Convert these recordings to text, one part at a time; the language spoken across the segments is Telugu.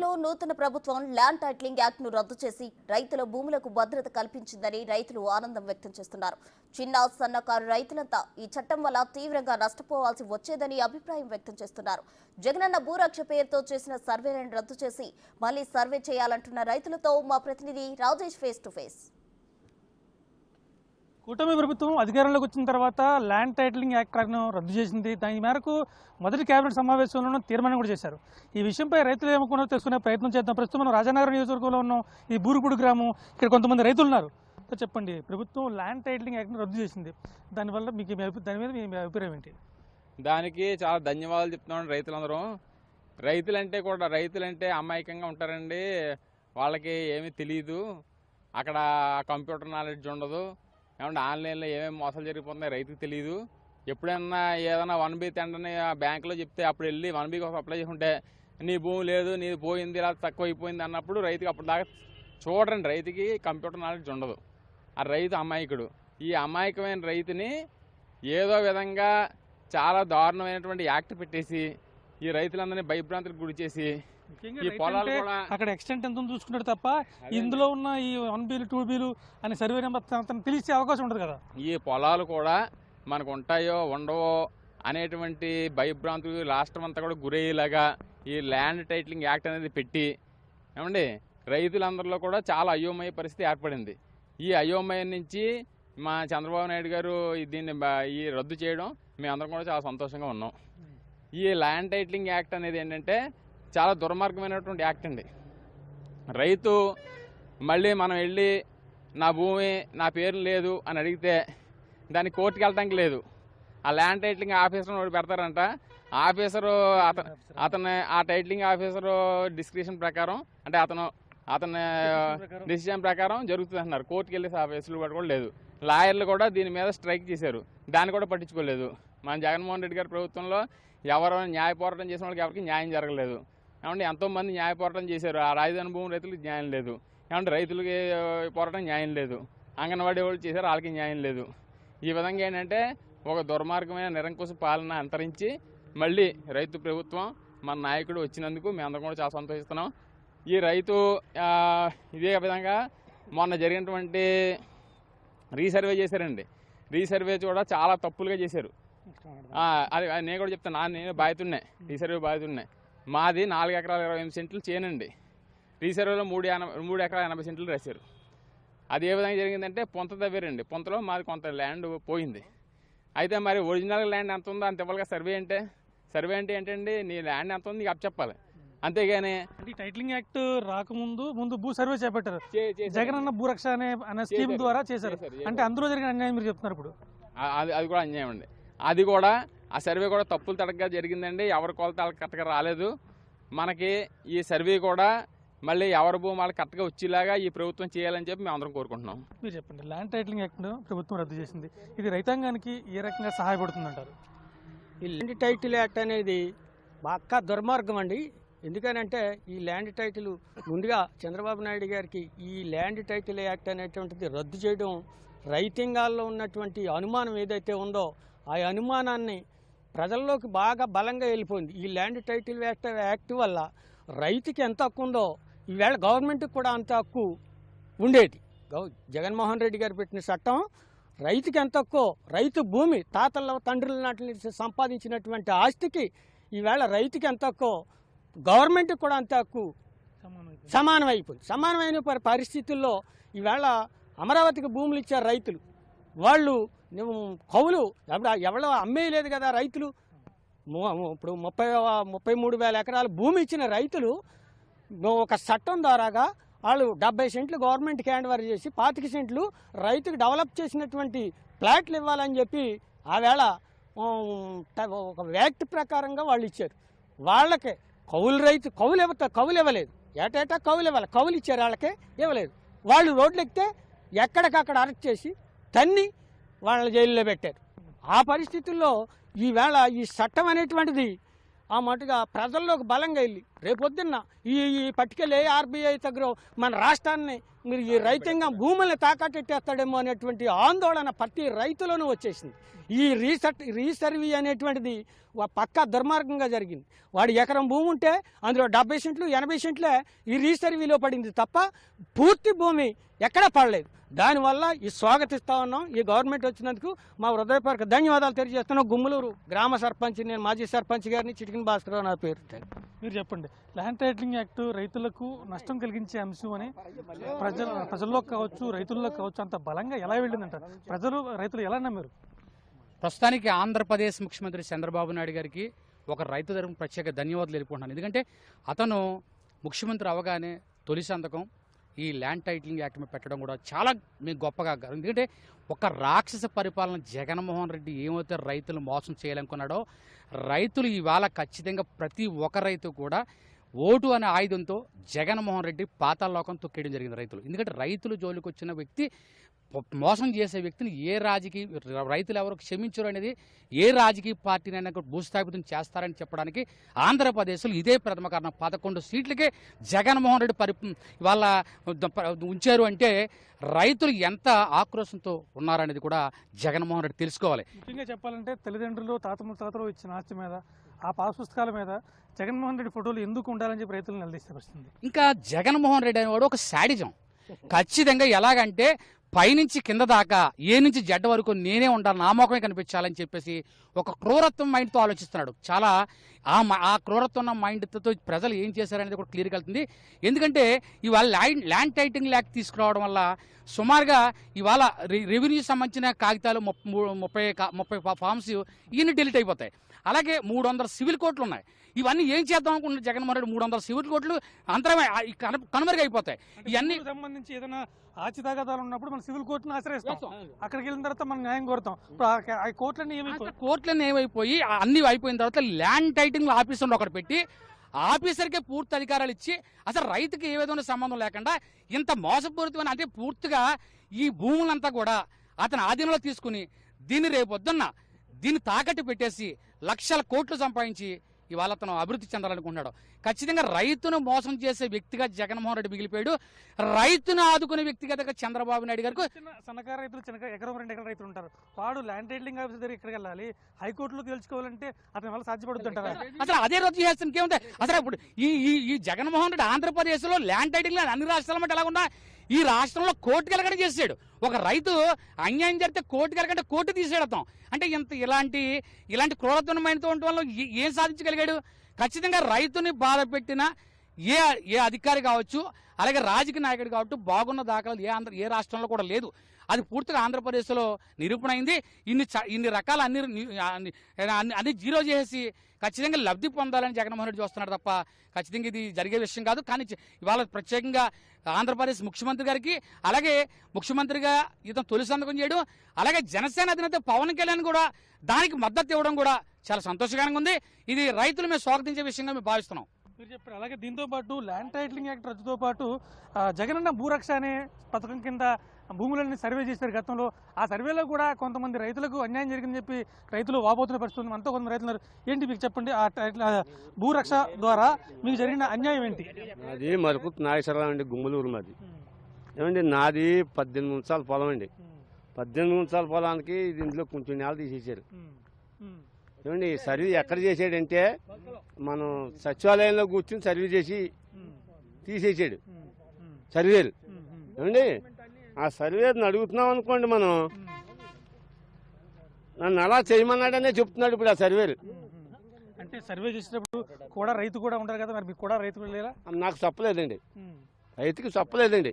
ఏపీలో నూతన ప్రభుత్వం ల్యాండ్ టైటిలింగ్ యాక్ట్ను రద్దు చేసి రైతుల భూములకు భద్రత కల్పించిందని రైతులు ఆనందం వ్యక్తం చేస్తున్నారు. చిన్న సన్నకారు రైతులంతా ఈ చట్టం వల్ల తీవ్రంగా నష్టపోవాల్సి వచ్చేదని అభిప్రాయం వ్యక్తం చేస్తున్నారు. జగనన్న భూరక్ష పేరుతో చేసిన సర్వేలను రద్దు చేసి మళ్ళీ సర్వే చేయాలంటున్న రైతులతో మా ప్రతినిధి రాజేష్ ఫేస్ టు ఫేస్ కూటమి ప్రభుత్వం అధికారంలోకి వచ్చిన తర్వాత ల్యాండ్ టైటిలింగ్ యాక్ట్ను రద్దు చేసింది. దాని మేరకు మొదటి కేబినెట్ సమావేశంలోనూ తీర్మానం కూడా చేశారు. ఈ విషయంపై రైతులు ఏమకుండా తెలుసుకునే ప్రయత్నం చేద్దాం. ప్రస్తుతం మనం రాజానగరం నియోజకవర్గంలో ఉన్నాం. ఈ బూరుగుడు గ్రామం. ఇక్కడ కొంతమంది రైతులు ఉన్నారు. చెప్పండి ప్రభుత్వం ల్యాండ్ టైటిలింగ్ యాక్ట్ను రద్దు చేసింది. దానివల్ల మీకు మీ దాని మీద మీ మీ అభిప్రాయం ఏంటి? దానికి చాలా ధన్యవాదాలు చెప్తున్నాం రైతులందరూ. రైతులంటే కూడా రైతులంటే అమాయకంగా ఉంటారండి. వాళ్ళకి ఏమీ తెలియదు అక్కడ కంప్యూటర్ నాలెడ్జ్ ఉండదు. ఏమంటే ఆన్లైన్లో ఏమేమి మోసాలు జరిగిపోతున్నాయి రైతుకు తెలియదు ఎప్పుడైనా ఏదైనా వన్ బీ తెండని బ్యాంకులో చెప్తే అప్పుడు వెళ్ళి వన్ బీ కోసం అప్లై చేసుకుంటే నీ భూమి లేదు నీది పోయింది ఇలా తక్కువ అయిపోయింది అన్నప్పుడు రైతుకి అప్పుడు దాకా చూడండి రైతుకి కంప్యూటర్ నాలెడ్జ్ ఉండదు. ఆ రైతు అమాయకుడు. ఈ అమాయకమైన రైతుని ఏదో విధంగా చాలా దారుణమైనటువంటి యాక్ట్ పెట్టేసి ఈ రైతులందరినీ భయభ్రాంతులకు గురి చేసి ఈ పొలాలు కూడా అక్కడ ఎక్స్టెంట్ ఎంత చూసుకున్నాడు తప్ప ఇందులో ఉన్న ఈ వన్ బీలు టూ బీలు అనే సర్వే నెంబర్ తెలిసే అవకాశం ఉండదు కదా. ఈ పొలాలు కూడా మనకు ఉంటాయో ఉండవో అనేటువంటి భయభ్రాంతులు రాష్ట్రం అంతా కూడా గురయ్యేలాగా ఈ ల్యాండ్ టైటిలింగ్ యాక్ట్ అనేది పెట్టి ఏమండి? రైతులందరిలో కూడా చాలా అయోమయ పరిస్థితి ఏర్పడింది. ఈ అయోమయం నుంచి మా చంద్రబాబు నాయుడు గారు దీన్ని ఈ రద్దు చేయడం మేమందరం కూడా చాలా సంతోషంగా ఉన్నాం. ఈ ల్యాండ్ టైటిలింగ్ యాక్ట్ అనేది ఏంటంటే చాలా దుర్మార్గమైనటువంటి యాక్ట్ అండి. రైతు మళ్ళీ మనం వెళ్ళి నా భూమి నా పేరు లేదు అని అడిగితే దాన్ని కోర్టుకి వెళ్ళడానికి లేదు. ఆ ల్యాండ్ టైటిలింగ్ ఆఫీసర్ ఒకటి పెడతారంట. ఆఫీసరు అతను అతను ఆ టైటిలింగ్ ఆఫీసరు డిస్క్రిప్షన్ ప్రకారం అంటే అతను అతని డిసిషన్ ప్రకారం జరుగుతుంది అంటున్నారు కోర్టుకి వెళ్ళి ఆ వెసులుబాటు కూడా లేదు. లాయర్లు కూడా దీని మీద స్ట్రైక్ చేశారు. దాన్ని కూడా పట్టించుకోలేదు. మన జగన్మోహన్ రెడ్డి గారి ప్రభుత్వంలో ఎవరు న్యాయ పోరాటం చేసిన వాళ్ళకి ఎవరికి న్యాయం జరగలేదు. ఏమంటే ఎంతోమంది న్యాయ పోరాటం చేశారు. ఆ రాజధాని భూమి రైతులకు న్యాయం లేదు. ఏమంటే రైతులకి పోరాటం న్యాయం లేదు. అంగన్వాడీ వాళ్ళు చేశారు వాళ్ళకి న్యాయం లేదు. ఈ విధంగా ఏంటంటే ఒక దుర్మార్గమైన నిరంకుశ పాలన అంతరించి మళ్ళీ రైతు ప్రభుత్వం మన నాయకుడు వచ్చినందుకు మేమందరం కూడా చాలా సంతోషిస్తున్నాం. ఈ రైతు ఇదే విధంగా మొన్న జరిగినటువంటి రీసర్వే చేశారండి. రీసర్వే కూడా చాలా తప్పులుగా చేశారు. అది నేను కూడా చెప్తాను. నా నేను బాధితున్నాయి రీసర్వే బాధితున్నాయి మాది నాలుగు ఎకరాల ఇరవై ఎనిమిది సెంట్లు చేయనండి రీసర్వేలో మూడు ఎనభై మూడు ఎకరాల ఎనభై సెంట్లు రాశారు. అది ఏ విధంగా జరిగిందంటే పొంత తవ్వారండి. పొంతలో మాది కొంత ల్యాండ్ పోయింది. అయితే మరి ఒరిజినల్ ల్యాండ్ ఎంత ఉందో అంత ఇవ్వాలి సర్వే అంటే సర్వే అంటే ఏంటండి? నీ ల్యాండ్ ఎంత ఉంది నీకు చెప్పాలి. అంతేగాని అంటే టైటిలింగ్ యాక్ట్ రాకముందు ముందు భూ సర్వే చేపట్టారు. జగన్ అన్న భూరక్ష అనే అనే స్కీమ్. ద్వారా చేశారు. అంటే. అందులో జరిగిన అన్యాయం మీరు చెప్తున్నారు ఇప్పుడు. అది అది కూడా అన్యాయం అండి. అది కూడా ఆ సర్వే కూడా తప్పులు తడకగా జరిగిందండి. ఎవరి కొలత వాళ్ళకి కరెక్ట్గా రాలేదు. మనకి ఈ సర్వే కూడా మళ్ళీ ఎవరి భూమి వాళ్ళకి కరెక్ట్గా వచ్చేలాగా ఈ ప్రభుత్వం చేయాలని చెప్పి మేము అందరం కోరుకుంటున్నాం. మీరు చెప్పండి ల్యాండ్ టైటిలింగ్ యాక్ట్ ప్రభుత్వం రద్దు చేసింది. ఇది రైతాంగానికి ఏ రకంగా సహాయపడుతుంది అంటారు ఈ ల్యాండ్ టైటిల్ యాక్ట్ అనేది బాగా దుర్మార్గం అండి. ఎందుకనంటే ఈ ల్యాండ్ టైటిల్ ముందుగా చంద్రబాబు నాయుడు గారికి ఈ ల్యాండ్ టైటిల్ యాక్ట్ అనేటువంటిది రద్దు చేయడం రైతాంగాల్లో ఉన్నటువంటి అనుమానం ఏదైతే ఉందో ఆ అనుమానాన్ని ప్రజల్లోకి బాగా బలంగా వెళ్ళిపోయింది. ఈ ల్యాండ్ టైటిల్ యాక్ట్ యాక్ట్ వల్ల రైతుకి ఎంత హక్కు ఉందో ఈవేళ గవర్నమెంట్కి కూడా అంత హక్కు ఉండేది. గౌ జగన్మోహన్ రెడ్డి గారు పెట్టిన చట్టం రైతుకి ఎంత హక్కు? రైతు భూమి తాతల తండ్రుల నాటి నుంచి సంపాదించినటువంటి ఆస్తికి ఈవేళ రైతుకి ఎంత హక్కు? గవర్నమెంట్కి కూడా అంత హక్కు సమానం అయిపోయింది సమానమైన పరి- పరిస్థితుల్లో ఈవేళ అమరావతికి భూములు ఇచ్చారు రైతులు. వాళ్ళు నువ్వు కౌలు ఎవడ ఎవడో అమ్మేయలేదు కదా రైతులు. ఇప్పుడు ముప్పై ముప్పై మూడు వేల ఎకరాల భూమి ఇచ్చిన రైతులు ఒక చట్టం ద్వారాగా వాళ్ళు డెబ్బై సెంట్లు గవర్నమెంట్కి హ్యాండ్ ఓవర్ చేసి పాతిక సెంట్లు రైతుకు డెవలప్ చేసినటువంటి ప్లాట్లు ఇవ్వాలని చెప్పి ఆవేళ ఒక వ్యాక్ట్ ప్రకారంగా వాళ్ళు ఇచ్చారు. వాళ్ళకే కౌలు రైతు కౌలు ఇవ్వత కౌలు ఇవ్వలేదు. ఏటేటా కౌలు ఇవ్వాలి. కౌలు ఇచ్చారు వాళ్ళకే ఇవ్వలేదు. వాళ్ళు రోడ్లు ఎక్కితే ఎక్కడికక్కడ అరెస్ట్ చేసి తన్ని వాళ్ళని జైల్లో పెట్టారు. ఆ పరిస్థితుల్లో ఈవేళ ఈ చట్టం అనేటువంటిది ఆ మటుగా ప్రజల్లోకి బలంగా వెళ్ళి రేపొద్దున్న ఈ ఈ పట్టుకెళ్ళి ఆర్బీఐ దగ్గర మన రాష్ట్రాన్ని మీరు ఈ రైతాంగం భూముల్ని తాకట్టెట్టేస్తాడేమో అనేటువంటి ఆందోళన ప్రతి రైతులోనూ వచ్చేసింది. ఈ రీసెట్ రీసర్వీ అనేటువంటిది పక్కా దుర్మార్గంగా జరిగింది. వాడు ఎకరం భూమి ఉంటే అందులో డెబ్బై సెంట్లు ఎనభై సెంట్లే ఈ రీసర్వీలో పడింది తప్ప పూర్తి భూమి ఎక్కడా పడలేదు. దానివల్ల ఈ స్వాగతిస్తా ఉన్నాం. ఈ గవర్నమెంట్ వచ్చినందుకు మా హృదయపూర్వక ధన్యవాదాలు తెలియజేస్తున్నాం. గుమ్మలూరు గ్రామ సర్పంచ్ నేను మాజీ సర్పంచ్ గారిని చిటికిన భాస్కర్ నా పేరు. మీరు చెప్పండి. ల్యాండ్ టైటిలింగ్ యాక్ట్ రైతులకు నష్టం కలిగించే అంశం అని ప్రజల ప్రజల్లో కావచ్చు రైతుల్లో కావచ్చు అంత బలంగా ఎలా వెళ్ళిందంటారు? ప్రజలు రైతులు ఎలా నమ్మారు? ప్రస్తుతానికి ఆంధ్రప్రదేశ్ ముఖ్యమంత్రి చంద్రబాబు నాయుడు గారికి ఒక రైతు తరపున ప్రత్యేక ధన్యవాదాలు తెలుపుకుంటున్నాను. ఎందుకంటే అతను ముఖ్యమంత్రి అవగానే తొలి సంతకం ఈ ల్యాండ్ టైటిలింగ్ యాక్ట్ మీద పెట్టడం కూడా చాలా మీకు గొప్పగా ఎందుకంటే ఒక రాక్షస పరిపాలన జగన్మోహన్ రెడ్డి ఏమైతే రైతులు మోసం చేయాలనుకున్నాడో రైతులు ఇవాళ ఖచ్చితంగా ప్రతి ఒక్క రైతు కూడా ఓటు అనే ఆయుధంతో జగన్మోహన్ రెడ్డి పాతాళలోకం తొక్కేయడం జరిగింది రైతులు. ఎందుకంటే రైతులు జోలికి వచ్చిన వ్యక్తి మోసం చేసే వ్యక్తిని ఏ రాజకీయ రైతులు ఎవరు క్షమించరు అనేది ఏ రాజకీయ పార్టీనైనా కూడా భూస్థాపితం చేస్తారని చెప్పడానికి ఆంధ్రప్రదేశ్లో ఇదే ప్రథమ కారణం. పదకొండు సీట్లకే జగన్మోహన్ రెడ్డి పరి వాళ్ళ ఉంచారు అంటే రైతులు ఎంత ఆక్రోశంతో ఉన్నారనేది కూడా జగన్మోహన్ రెడ్డి తెలుసుకోవాలి. ముఖ్యంగా చెప్పాలంటే తల్లిదండ్రులు తాత ముత్తాతలు ఇచ్చిన ఆస్తి మీద ఆ పాస్ పుస్తకాల మీద జగన్మోహన్ రెడ్డి ఫోటోలు ఎందుకు ఉండాలని చెప్పి రైతులు నిలదీస్తే వస్తుంది ఇంకా జగన్మోహన్ రెడ్డి అనేవాడు ఒక శాడిజం. ఖచ్చితంగా ఎలాగంటే పైనుంచి కింద దాకా ఏ నుంచి జడ్డ వరకు నేనే ఉండాలి నా మొఖమే కనిపించాలని చెప్పేసి ఒక క్రూరత్వం మైండ్తో ఆలోచిస్తున్నాడు. చాలా ఆ మ- ఆ క్రూరత్వం ఉన్న మైండ్తో ప్రజలు ఏం చేశారనేది కూడా క్లియర్గా వెళ్తుంది. ఎందుకంటే ఇవాళ ల్యాండ్ ల్యాండ్ టైటింగ్ ల్యాక్ తీసుకురావడం వల్ల సుమారుగా ఇవాళ రెవెన్యూ సంబంధించిన కాగితాలు ము- ముప్పై ముప్పై ఫామ్స్ ఇవన్నీ డిలీట్ అయిపోతాయి. అలాగే మూడు వందల సివిల్ కోర్టులు ఉన్నాయి ఇవన్నీ ఏం చేద్దాం అనుకుంటున్నారు? జగన్మోహన్ రెడ్డి మూడు వందల సివిల్ కోర్టులు అంతరమే కనుమరుగైపోతాయి. ఇవన్నీ సంబంధించి ఏదైనా ఆచి తగాదాలు ఉన్నప్పుడు మనం సివిల్ కోర్టును ఆశ్రయిస్తాం. అక్కడికి వెళ్ళిన తర్వాత మనం న్యాయం కోరుతాం. కోర్టులన్నీ ఏమైపోయి కోర్టులన్నీ ఏమైపోయి అన్ని అయిపోయిన తర్వాత ల్యాండ్ టైటింగ్ ఆఫీసర్లు ఒకటి పెట్టి ఆఫీసర్కే పూర్తి అధికారాలు ఇచ్చి అసలు రైతుకి ఏ విధమైన సంబంధం లేకుండా ఇంత మోసపూరితమైన అంటే పూర్తిగా ఈ భూములంతా కూడా అతని ఆధీనంలో తీసుకుని దీన్ని రేపొద్దున్న దీన్ని తాకట్టు పెట్టేసి లక్షల కోట్లు సంపాదించి ఇవాళ తను అభివృద్ధి చెందాలనుకుంటున్నాడు. ఖచ్చితంగా రైతును మోసం చేసే వ్యక్తిగా జగన్మోహన్ రెడ్డి మిగిలిపోయాడు. రైతును ఆదుకునే వ్యక్తిగతగా చంద్రబాబు నాయుడు గారికి సన్నకారు రైతులు చిన్న ఎకరం రెండు ఎకరం రైతులు ఉంటారు. వాడు ల్యాండ్ టైటిలింగ్ ఆఫీసర్ దగ్గర ఎక్కడికి వెళ్ళాలి? హైకోర్టులో తెలుసుకోవాలంటే అతని వల్ల సాధ్యపడుతుంటారా అసలు అదే రద్దు చేస్తే ఇంకేముంది అసలు ఇప్పుడు ఈ ఈ జగన్మోహన్ రెడ్డి ఆంధ్రప్రదేశ్లో ల్యాండ్ టైటింగ్ అన్ని రాష్ట్రాల మధ్య ఎలాగున్నా? ఈ రాష్ట్రంలో కోర్టుకి వెళ్ళగడ చేసాడు ఒక రైతు అన్యాయం జరిగితే కోర్టుకి వెళ్ళకంటే కోర్టు తీసేయడతాం అంటే ఇంత ఇలాంటి ఇలాంటి క్రూరత్వమైనతో ఉండటం వల్ల ఏం సాధించగలిగాడు? ఖచ్చితంగా రైతుని బాధ పెట్టిన ఏ ఏ అధికారి కావచ్చు అలాగే రాజకీయ నాయకుడు కావచ్చు బాగున్న దాఖలు ఏ ఆంధ్ర ఏ రాష్ట్రంలో కూడా లేదు. అది పూర్తిగా ఆంధ్రప్రదేశ్లో నిరూపణ అయింది ఇన్ని చ- ఇన్ని రకాల అన్ని అన్ని అన్ని- జీరో చేసి ఖచ్చితంగా లబ్ధి పొందాలని జగన్మోహన్ రెడ్డి చూస్తున్నాడు తప్ప ఖచ్చితంగా ఇది జరిగే విషయం కాదు. కానీ ఇవాళ ప్రత్యేకంగా ఆంధ్రప్రదేశ్ ముఖ్యమంత్రి గారికి అలాగే ముఖ్యమంత్రిగా ఇతను తొలి సంతకం చేయడం. అలాగే జనసేన అధినేత పవన్ కళ్యాణ్ కూడా దానికి మద్దతు ఇవ్వడం కూడా చాలా సంతోషకరంగా ఉంది. ఇది రైతులు మేము స్వాగతించే విషయంగా మేము భావిస్తున్నాం. మీరు చెప్పారు. అలాగే దీంతో పాటు ల్యాండ్ టైటిలింగ్ యాక్ట్ రద్దుతో పాటు జగనన్న భూరక్ష అనే పథకం కింద భూములన్నీ సర్వే చేశారు గతంలో. ఆ సర్వేలో కూడా కొంతమంది రైతులకు అన్యాయం జరిగిందని చెప్పి రైతులు వాపోతున్న పరిస్థితి ఉంది. అంతా కొంతమంది రైతులు. ఏంటి మీకు చెప్పండి? ఆ భూరక్ష ద్వారా మీకు జరిగిన అన్యాయం ఏంటి? నాది మరుపు నాగేశ్వరరావు అండి గుమ్మలూరు మాది. ఏమండి? నాది పద్దెనిమిది నిమిషాల పొలం అండి. పద్దెనిమిది నిమిషాల పొలానికి దీంట్లో కొంచెం నేల తీసేసారు ఏమండి? సర్వీ ఎక్కడ చేసాడంటే మనం సచివాలయంలో కూర్చుని సర్వీ చేసి తీసేసాడు సర్వేలు. ఏమండి? ఆ సర్వేని అడుగుతున్నాం అనుకోండి మనం. నన్ను అలా చేయమన్నాడనే చెప్తున్నాడు ఇప్పుడు ఆ సర్వేలు. అంటే సర్వే చేసినప్పుడు కూడా రైతు కూడా ఉంటారు కదా మరి మీకు కూడా రైతు లేరా? నాకు చెప్పలేదండి. రైతుకి చెప్పలేదండి.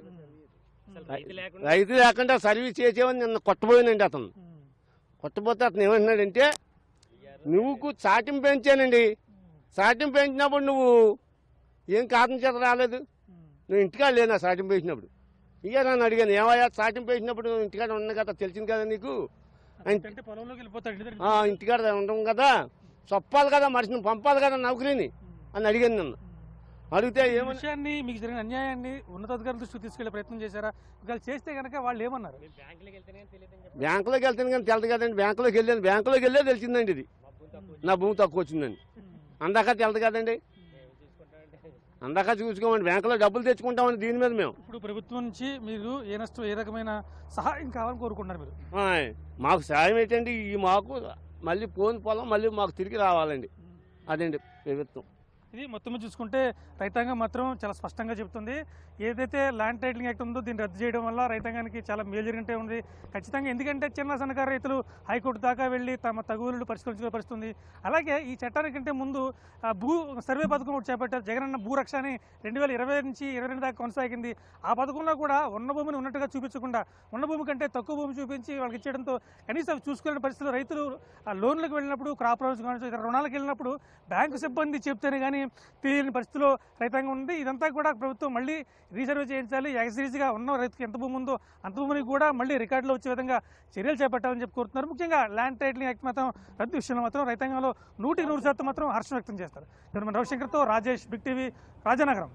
రైతు లేకుండా సర్వీస్ చేసేవని నిన్న కొట్టబోయినండి అతను. కొట్టబోతే అతను ఏమంటున్నాడంటే నువ్వు చాటింపు పెంచానండి. చాటింపు పెంచినప్పుడు నువ్వు ఏం కారణం చేత రాలేదు? నువ్వు ఇంటికాడ లేనా చాటింపు వేసినప్పుడు ఇక నన్ను అడిగాను. ఏమయ్యా చాటింపు వేసినప్పుడు నువ్వు ఇంటికాడ ఉన్న కదా తెలిసింది కదా నీకు? ఇంటికాడ ఉండడం కదా. చెప్పాలి కదా మనిషిని పంపాలి కదా నౌకరీని అని అడిగాను నన్ను. అడిగితే ఏమని విషయాన్ని మీకు జరిగిన అన్యాయాన్ని ఉన్నతాధికారుల దృష్టికి తీసుకెళ్ళే ప్రయత్నం చేశారా? ఒకవేళ చేస్తే కనుక వాళ్ళు ఏమన్నారు? బ్యాంకులోకి వెళ్తాను కానీ తెలదు కదండి. బ్యాంకులోకి వెళ్ళాను బ్యాంకులోకి వెళ్ళే తెలిసిందండి ఇది. నా భూమి తక్కువ వచ్చిందండి. అందాక తెలదు కదండి. అందాక చూసుకోమండి బ్యాంకులో డబ్బులు తెచ్చుకుంటామండి దీని మీద మేము. ఇప్పుడు ప్రభుత్వం నుంచి మీరు ఏ నష్టం ఏ రకమైన సహాయం కావాలని కోరుకుంటున్నారు మీరు? ఆయ్, మాకు సాయం ఏంటండి? ఈ మాకు మళ్ళీ పోని పొలం మళ్ళీ మాకు తిరిగి రావాలండి. అదండి ప్రభుత్వం. ఇది మొత్తం చూసుకుంటే రైతాంగం మాత్రం చాలా స్పష్టంగా చెప్తుంది ఏదైతే ల్యాండ్ టైటిలింగ్ యాక్ట్ ఉందో దీన్ని రద్దు చేయడం వల్ల రైతాంగానికి చాలా మేలు జరిగినట్టే ఉంది. ఖచ్చితంగా ఎందుకంటే చిన్న సన్నకారు రైతులు హైకోర్టు దాకా వెళ్ళి తమ తగులు పరిష్కరించుకునే పరిస్థితుంది అలాగే ఈ చట్టానికంటే ముందు భూ సర్వే పథకం ఒకటి చేపట్టారు. జగనన్న భూ రక్ష అని రెండు వేల ఇరవై నుంచి ఇరవై రెండు దాకా కొనసాగింది. ఆ పథకంలో కూడా ఉన్న భూమిని ఉన్నట్టుగా చూపించకుండా ఉన్న భూమి కంటే తక్కువ భూమి చూపించి వాళ్ళకి ఇచ్చేయడంతో కనీసం చూసుకునే పరిస్థితులు రైతులు లోన్లకు వెళ్ళినప్పుడు క్రాప్ లోన్స్ కావచ్చు ఇతర రుణాలకు వెళ్ళినప్పుడు బ్యాంకు సిబ్బంది చెప్తేనే కానీ తెలియని పరిస్థితిలో రైతాంగం ఉంది. ఇదంతా కూడా ప్రభుత్వం మళ్ళీ రీసర్వ్ చేయించాలి. యాక్సిరీస్గా ఉన్న రైతుకి ఎంత భూమి ఉందో అంత భూమిని కూడా మళ్ళీ రికార్డులో వచ్చే విధంగా చర్యలు చేపట్టాలని చెప్పి కోరుతున్నారు. ముఖ్యంగా ల్యాండ్ టైటిలింగ్ యాక్ట్ మాత్రం రద్దు విషయంలో మాత్రం రైతాంగంలో నూటికి నూరు శాతం మాత్రం హర్షం వ్యక్తం చేస్తారు. రవిశంకర్తో రాజేష్ బిగ్ టీవీ రాజానగరం.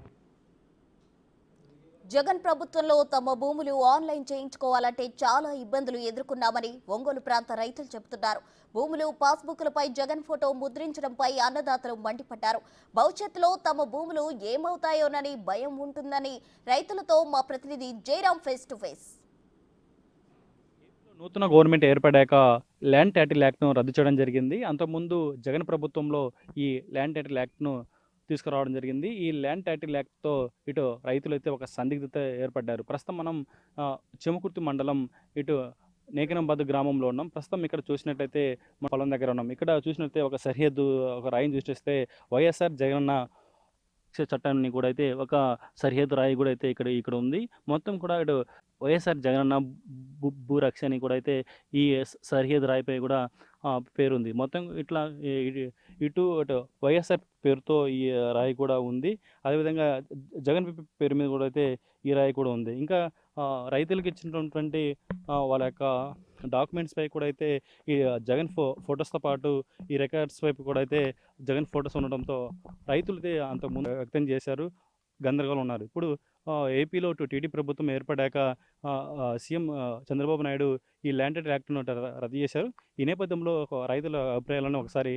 జగన్ ప్రభుత్వంలో తమ భూములు ఆన్లైన్ చేయించుకోవాలంటే చాలా ఇబ్బందులు ఎదుర్కొన్నామని ఒంగోలు ప్రాంత రైతులు చెబుతున్నారు. భూములు పాస్బుక్లపై జగన్ ఫోటో ముద్రించడంపై అన్నదాతలు మండిపడ్డారు. భవిష్యత్తులో తమ భూములు ఏమవుతాయోనని భయం ఉంటుందని రైతులతో మా ప్రతినిధి జయరాం ఫేస్ టు ఫేస్. నూతన గవర్నమెంట్ ఏర్పడాక ల్యాండ్ టైటిల్ యాక్ట్ను రద్దు చేయడం జరిగింది. అంతకుముందు జగన్ ప్రభుత్వంలో ఈ ల్యాండ్ టైటిల్ యాక్ట్ను తీసుకురావడం జరిగింది. ఈ ల్యాండ్ టైటిల్ యాక్ట్తో ఇటు రైతులు అయితే ఒక సందిగ్ధత ఏర్పడ్డారు. ప్రస్తుతం మనం చెముకుర్తి మండలం ఇటు నేకనంబాద్ గ్రామంలో ఉన్నాం. ప్రస్తుతం ఇక్కడ చూసినట్లయితే మన పొలం దగ్గర ఉన్నాం. ఇక్కడ చూసినట్లయితే ఒక సరిహద్దు ఒక రాయిని చూసేస్తే వైఎస్ఆర్ జగనన్న చట్టాన్ని కూడా అయితే ఒక సరిహద్దు రాయి కూడా అయితే ఇక్కడ ఇక్కడ ఉంది. మొత్తం కూడా ఇటు వైఎస్ఆర్ జగనన్న భూ- భూరక్ష అని కూడా అయితే ఈ సరిహద్దు రాయిపై కూడా పేరుంది. మొత్తం ఇట్లా ఇటు- ఇటు అటు వైఎస్ఆర్ పేరుతో ఈ రాయి కూడా ఉంది. అదేవిధంగా జగన్ పేరు మీద కూడా అయితే ఈ రాయి కూడా ఉంది. ఇంకా రైతులకు ఇచ్చినటువంటి వాళ్ళ యొక్క డాక్యుమెంట్స్ పై కూడా అయితే ఈ జగన్ ఫో ఫొటోస్తో పాటు ఈ రికార్డ్స్ వైపు కూడా అయితే జగన్ ఫొటోస్ ఉండడంతో రైతులు అయితే అంతకుముందు వ్యక్తం చేశారు గందరగోళం ఉన్నారు. ఇప్పుడు ఏపీలో ఇటు టీడీ ప్రభుత్వం ఏర్పడాక సీఎం చంద్రబాబు నాయుడు ఈ ల్యాండ్ యాక్ట్ను రద్దు చేశారు. ఈ నేపథ్యంలో ఒక రైతుల అభిప్రాయాలను ఒకసారి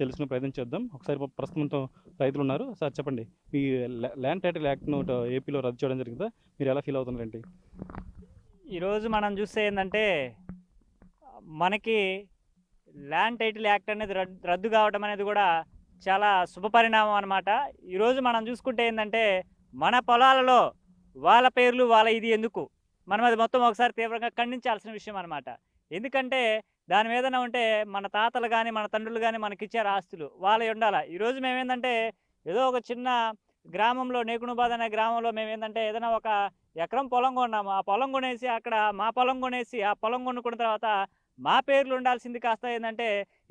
తెలుసుకునే ప్రయత్నం చేద్దాం. ఒకసారి ప్రస్తుతంతో రైతులు ఉన్నారు. సార్ చెప్పండి ఈ ల్యాండ్ టైటిల్ యాక్ట్ను ఏపీలో రద్దు చేయడం జరిగిందా? మీరు ఎలా ఫీల్ అవుతున్నారండి? ఈరోజు మనం చూస్తే ఏంటంటే మనకి ల్యాండ్ టైటిల్ యాక్ట్ అనేది రద్దు రద్దు కావడం అనేది కూడా చాలా శుభపరిణామం అనమాట ఈరోజు మనం చూసుకుంటే ఏంటంటే మన పొలాలలో వాళ్ళ పేర్లు వాళ్ళ ఇది ఎందుకు? మనం అది మొత్తం ఒకసారి తీవ్రంగా ఖండించాల్సిన విషయం అనమాట ఎందుకంటే దాని మీదన ఉంటే మన తాతలు కానీ మన తండ్రులు కానీ మనకి ఆస్తులు వాళ్ళ ఉండాలి? ఈరోజు మేమేంటంటే ఏదో ఒక చిన్న గ్రామంలో నేకునుబాద్ అనే గ్రామంలో మేము ఏంటంటే ఏదైనా ఒక ఎకరం పొలం కొన్నాము. ఆ పొలం కొనేసి అక్కడ మా పొలం కొనేసి ఆ పొలం కొనుక్కున్న తర్వాత మా పేర్లు ఉండాల్సింది కాస్త ఏంటంటే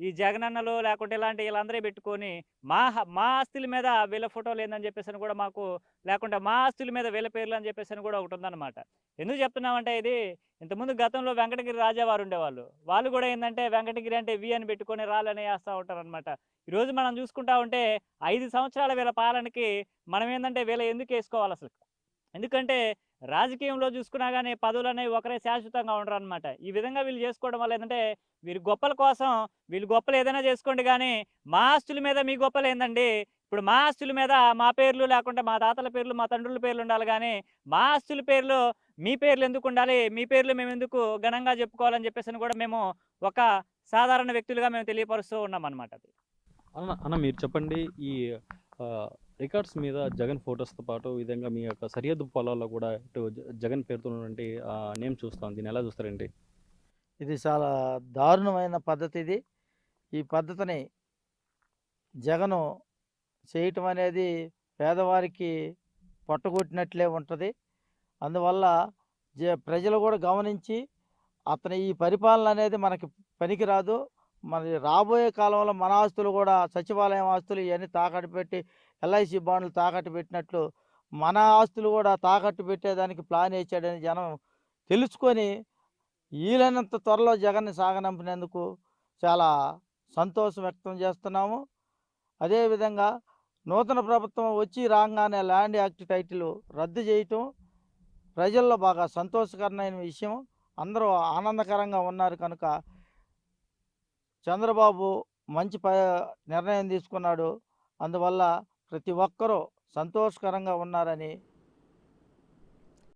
ఈ జగనన్నలు లేకుంటే ఇలాంటి వీళ్ళందరూ పెట్టుకొని మా మా ఆస్తుల మీద వీళ్ళ ఫోటోలు ఏందని చెప్పేసి అని కూడా మాకు లేకుంటే మా ఆస్తుల మీద వీళ్ళ పేర్లు అని చెప్పేసి అని కూడా ఒకటి ఉందన్నమాట. ఎందుకు చెప్తున్నామంటే ఇది ఇంతకుముందు గతంలో వెంకటగిరి రాజా వారు ఉండేవాళ్ళు. వాళ్ళు కూడా ఏంటంటే వెంకటగిరి అంటే వి అని పెట్టుకొని రాళ్ళని వేస్తూ ఉంటారనమాట ఈరోజు మనం చూసుకుంటా ఉంటే ఐదు సంవత్సరాల వీళ్ళ పాలనకి మనం ఏంటంటే వీళ్ళ ఎందుకు వేసుకోవాలి అసలు? ఎందుకంటే రాజకీయంలో చూసుకున్నా కానీ పదవులు అనేవి ఒకరే శాశ్వతంగా ఉండరు అనమాట ఈ విధంగా వీళ్ళు చేసుకోవడం వల్ల ఏంటంటే వీరి గొప్పల కోసం వీళ్ళు గొప్పలు ఏదైనా చేసుకోండి కానీ మా ఆస్తుల మీద మీ గొప్పలు ఏందండి? ఇప్పుడు మా ఆస్తుల మీద మా పేర్లు లేకుంటే మా తాతల పేర్లు మా తండ్రుల పేర్లు ఉండాలి కానీ మా ఆస్తుల పేర్లు మీ పేర్లు ఎందుకు ఉండాలి? మీ పేర్లు మేము ఎందుకు ఘనంగా చెప్పుకోవాలని చెప్పేసి అని కూడా మేము ఒక సాధారణ వ్యక్తులుగా మేము తెలియపరుస్తూ ఉన్నాం అనమాట అన్న మీరు చెప్పండి ఈ రికార్డ్స్ మీద జగన్ ఫొటోస్తో పాటు విధంగా మీ యొక్క సరిహద్దు పొలాల్లో కూడా ఇటు జగన్ పేరుతో ఉన్నటువంటి నేమ్ చూస్తాం దీన్ని ఎలా చూస్తారండి? ఇది చాలా దారుణమైన పద్ధతి ఇది. ఈ పద్ధతిని జగను చేయటం అనేది పేదవారికి పట్టుకొట్టినట్లే ఉంటుంది. అందువల్ల జ ప్రజలు కూడా గమనించి అతని ఈ పరిపాలన అనేది మనకి పనికిరాదు. మరి రాబోయే కాలంలో మన ఆస్తులు కూడా సచివాలయం ఆస్తులు ఇవన్నీ తాకట్టు పెట్టి ఎల్ఐసి బాండ్లు తాకట్టు పెట్టినట్లు మన ఆస్తులు కూడా తాకట్టు పెట్టేదానికి ప్లాన్ వేసాడని జనం తెలుసుకొని వీలైనంత త్వరలో జగన్ని సాగనంపినందుకు చాలా సంతోషం వ్యక్తం చేస్తున్నాము. అదేవిధంగా నూతన ప్రభుత్వం వచ్చి రాగానే ల్యాండ్ యాక్ట్ టైటిల్ రద్దు చేయటం ప్రజల్లో బాగా సంతోషకరమైన విషయం. అందరూ ఆనందకరంగా ఉన్నారు కనుక చంద్రబాబు మంచి ప నిర్ణయం తీసుకున్నాడు. అందువల్ల ప్రతి ఒక్కరూ సంతోషకరంగా ఉన్నారని